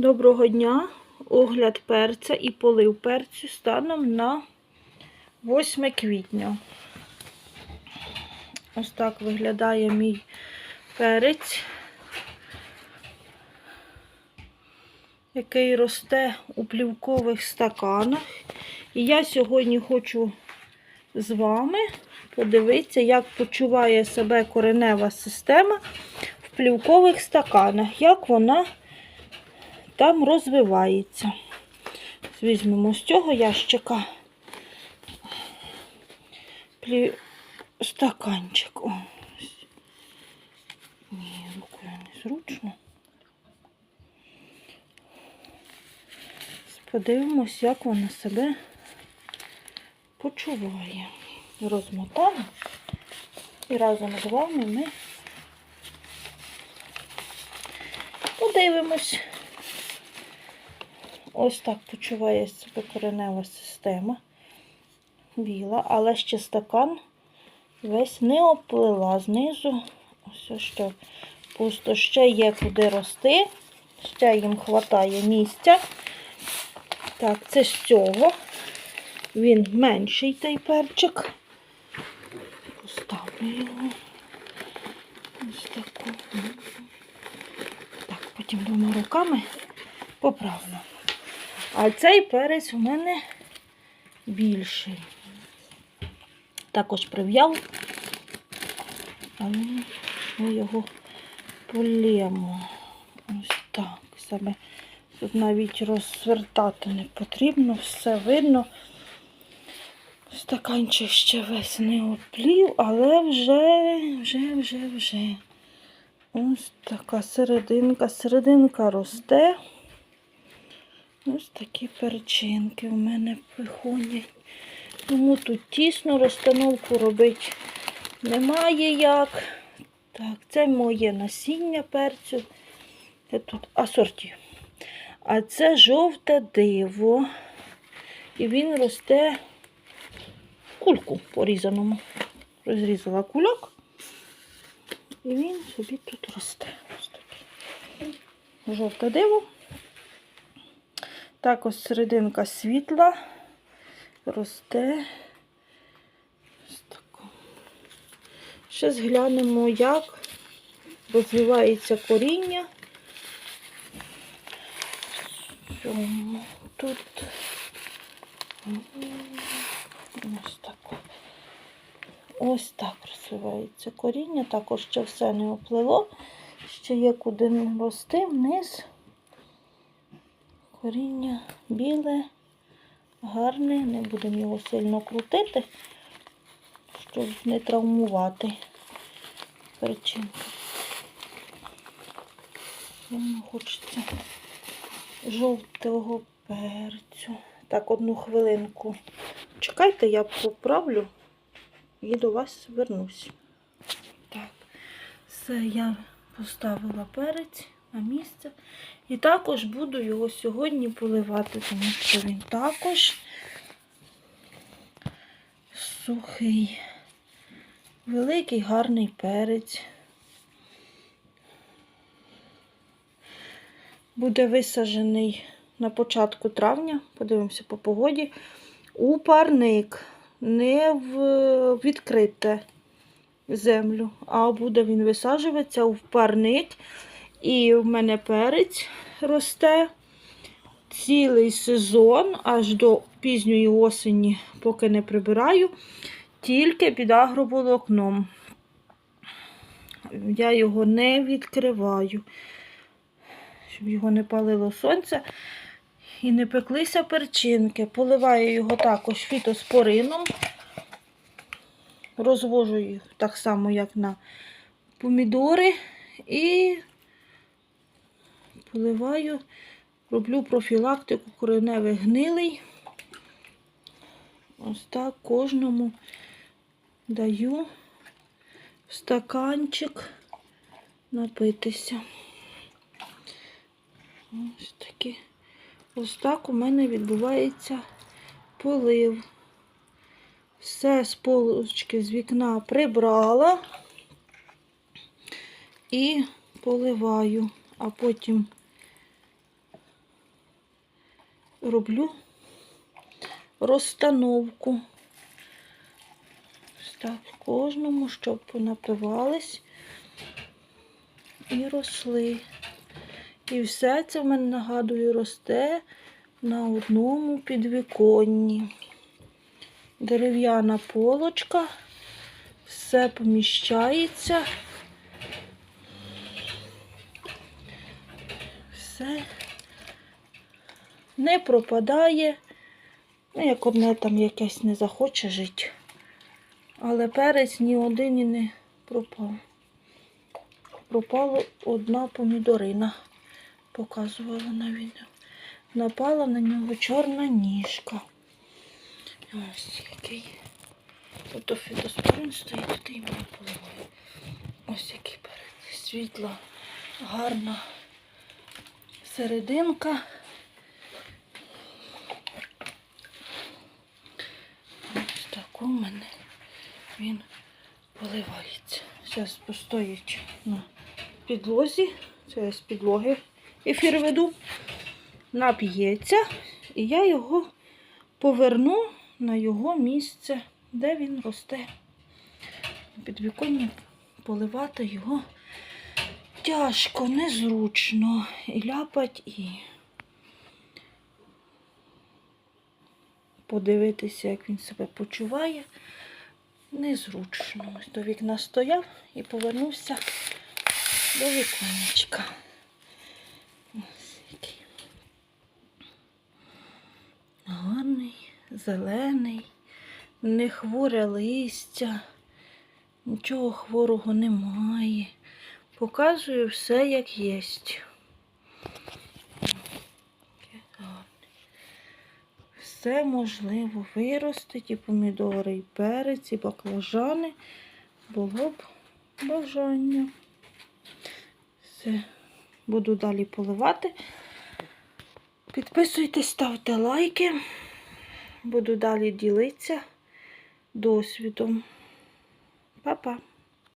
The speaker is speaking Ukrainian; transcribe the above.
Доброго дня! Огляд перця і полив перцю станом на 8 квітня. Ось так виглядає мій перець, який росте у плівкових стаканах. І я сьогодні хочу з вами подивитися, як почуває себе коренева система в плівкових стаканах, як вона там розвивається. Візьмемо з цього ящика плі... стаканчик. О. Ні, рукою незручно. Подивимось, як вона себе почуває. Розмотаємо і разом з вами ми подивимось. Ось так почуває себе коренева система. Біла, але ще стакан весь не оплила знизу. Ось що пусто ще є куди рости. Ще їм вистачає місця. Так, це з цього. Він менший той перчик. Поставлю його. Ось таку. Так, потім двома руками поправлю. А цей перець у мене більший. Також прив'яв, але ми його полємо. Ось так. Себе тут навіть розвертати не потрібно, все видно. Стаканчик ще весь не оплів, але вже, вже, вже, вже. Ось така серединка, серединка росте. Ось такі перчинки у мене виходять. Тому тут тісно розстановку робити немає як. Так, це моє насіння перцю. Це тут асорті. А це жовте диво. І він росте в кульку порізаному. Розрізала кульок. І він собі тут росте. Ось такий. Жовте диво. Також серединка світла росте. Ось тако. Ще зглянемо, як розвивається коріння. Тут ось так. Ось так розвивається коріння. Також ще все не оплило. Ще є куди рости вниз. Коріння біле, гарне, не будемо його сильно крутити, щоб не травмувати перчинку. Йому хочеться жовтого перцю. Так, одну хвилинку. Чекайте, я поправлю і до вас вернусь. Так, все, я поставила перець на місце. І також буду його сьогодні поливати, тому що він також сухий, великий гарний перець. Буде висаджений на початку травня, подивимося по погоді, у парник, не в відкрите землю, а буде він висаджуватися в парник. І в мене перець росте цілий сезон, аж до пізньої осені, поки не прибираю, тільки під агроволокном. Я його не відкриваю, щоб його не палило сонце і не пеклися перчинки. Поливаю його також фітоспорином. Розвожу їх так само, як на помідори. І поливаю, роблю профілактику кореневих гнилий. Ось так кожному даю в стаканчик напитися. Ось такі. Ось так у мене відбувається полив. Все з полочки з вікна прибрала і поливаю, а потім роблю розстановку. Так, кожному, щоб понапивались і росли. І все це в мене нагадую росте на одному підвіконні. Дерев'яна полочка, все поміщається. Все не пропадає. Ну, як одне там якесь не захоче жити. Але перець ні один і не пропав. Пропала одна помідорина, показувала на відео. Напала на нього чорна ніжка. Ось який. Ото фітоспорин стоїть, тут і мене поливає. Ось який перець. Світла, гарна серединка. Ось так у мене він поливається. Зараз постоїть на підлозі. Це я з підлоги ефір веду. Нап'ється, і я його поверну на його місце, де він росте. Під віконня поливати його тяжко, незручно. І ляпать, і подивитися, як він себе почуває. Незручно. До вікна стояв і повернувся до віконечка. Ось який. Гарний, зелений, не хворе листя, нічого хворого немає. Показую все, як є. Все можливо виростити, і помідори, і перець, і баклажани. Було б бажання. Все, буду далі поливати. Підписуйтесь, ставте лайки. Буду далі ділитися досвідом. Па-па!